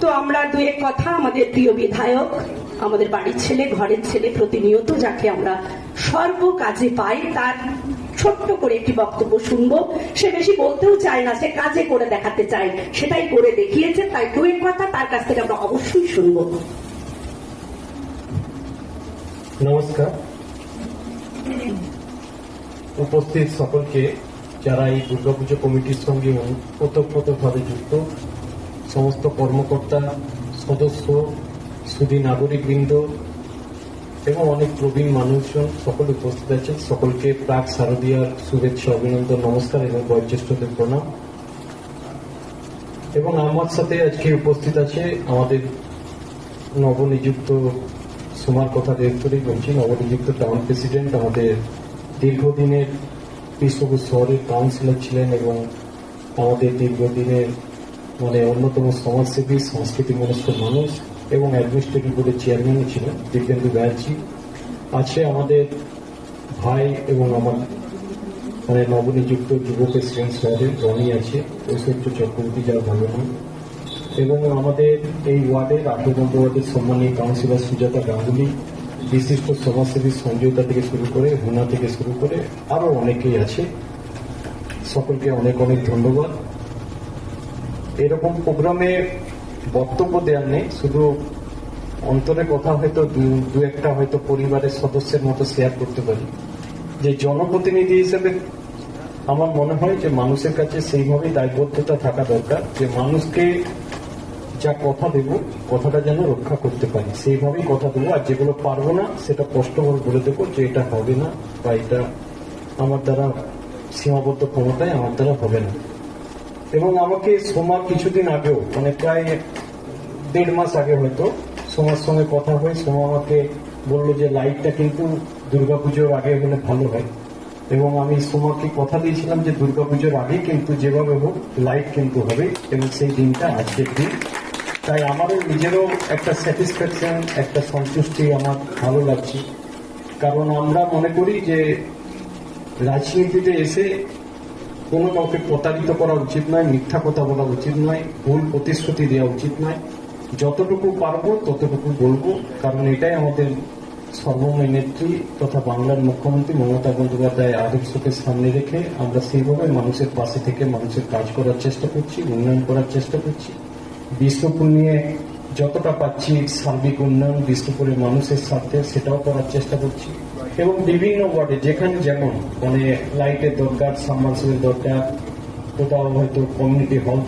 তো আমরা দু এক কথা, আমাদের প্রিয় বিধায়ক, আমাদের বাড়ির ছেলে, ঘরের ছেলে প্রতিনিয়ত যাকে আমরা সর্ব কাজে পাই, তার ছোট্ট করে একটি বক্তব্য শুনব। সে বেশি বলতেও চায় না, সে কাজে করে দেখাতে চায়। সেটাই করে দেখিয়েছে, তাই দু এক কথা তার কাছ থেকে আমরা অবশ্যই শুনব। নমস্কার। উপস্থিত সকলকে যারা এই দুর্গাপুজো কমিটির সঙ্গে ওতপ্রোতভাবে যুক্ত সমস্ত কর্মকর্তা, সদস্য, সুদী নাগরিকবৃন্দ এবং অনেক প্রবীণ মানুষজন সকল উপস্থিত আছেন। সকলকে প্রাক শারদীয়ার শুভেচ্ছা, অভিনন্দন, নমস্কার এবং বয়োজ্যেষ্ঠদের প্রণাম। এবং আমার সাথে আজকে উপস্থিত আছে আমাদের নবনিযুক্ত সুমার কথা করেই বলছি। নবনিযুক্ত টাউন প্রেসিডেন্ট, আমাদের দীর্ঘদিনের কৃষ্ণপুর শহরের কাউন্সিলর ছিলেন এবং আমাদের দীর্ঘদিনের মানে অন্যতম সমাজসেবী সাংস্কৃতিক মনস্ক মানুষ এবং অ্যাডমিনিস্ট্রেটিভ বোর্ডের চেয়ারম্যানও ছিলেন দিব্যেন্দু ব্যানার্জি। আছে আমাদের ভাই এবং আমার মানে নবনিযুক্ত যুব প্রেসিডেন্ট শহরের রনি আছে, ঐশ্বর্য চক্রবর্তী যার ভালো নাম। এবং আমাদের এই ওয়ার্ডের আঠারো নম্বর ওয়ার্ডের সম্মানীয় কাউন্সিলর সুজাতা গাঙ্গুলি, বিশিষ্ট সমাজসেবী সঞ্জয়তা থেকে শুরু করে হুনা থেকে শুরু করে আরও অনেকেই আছে। সকলকে অনেক অনেক ধন্যবাদ। এরকম প্রোগ্রামে বক্তব্য দেওয়ার নেই, শুধু অন্তরে কথা হয়তো দু- একটা হয়তো পরিবারের সদস্যের মতো শেয়ার করতে পারি। যে জনপ্রতিনিধি হিসেবে আমার মনে হয় যে মানুষের কাছে সেইভাবেই দায়বদ্ধতা থাকা দরকার, যে মানুষকে যা কথা দেব, কথাটা যেন রক্ষা করতে পারি। সেইভাবেই কথা দেবো, আর যেগুলো পারব না, সেটা কষ্ট করে বলে দেবো যে এটা হবে না, বা এটা আমার দ্বারা সীমাবদ্ধ ক্ষমতায়, আমার দ্বারা হবে না। এবং আমাকে সোমা কিছুদিন আগেও মানে প্রায় দেড় মাস আগে হয়তো, সোমার সঙ্গে কথা হয়ে সোমা আমাকে বলল যে লাইটটা কিন্তু দুর্গাপুজোর আগে হলে ভালো হয়। এবং আমি সোমাকে কথা দিয়েছিলাম যে দুর্গাপুজোর আগে কিন্তু যেভাবে হোক লাইট কিন্তু হবে এবং সেই দিনটা আজকের দিন। তাই আমারও নিজেরও একটা স্যাটিসফ্যাকশন একটা সন্তুষ্টি আমার ভালো লাগছে। কারণ আমরা মনে করি যে রাজনীতিতে এসে কোনো কাউকে প্রতারিত করা উচিত নয়, মিথ্যা কথা বলা উচিত নয়, ভুল প্রতিশ্রুতি দেওয়া উচিত নয়। যতটুকু পারব, ততটুকু বলব। কারণ এটাই আমাদের সর্বময় নেত্রী তথা বাংলার মুখ্যমন্ত্রী মমতা বন্দ্যোপাধ্যায় আদর্শকে সামনে রেখে আমরা সেইভাবে মানুষের পাশে থেকে মানুষের কাজ করার চেষ্টা করছি, উন্নয়ন করার চেষ্টা করছি। বিষ্ণুপুর নিয়ে যতটা পাচ্ছি সার্বিক উন্নয়ন, বিষ্ণুপুরের মানুষের স্বার্থে সেটাও করার চেষ্টা করছি। এবং বিভিন্ন ওয়ার্ডে যেখানে যেমন মানে লাইটের দরকার সাবমার্সিবের দরকার কোথাও হয়তো কমিউনিটি হল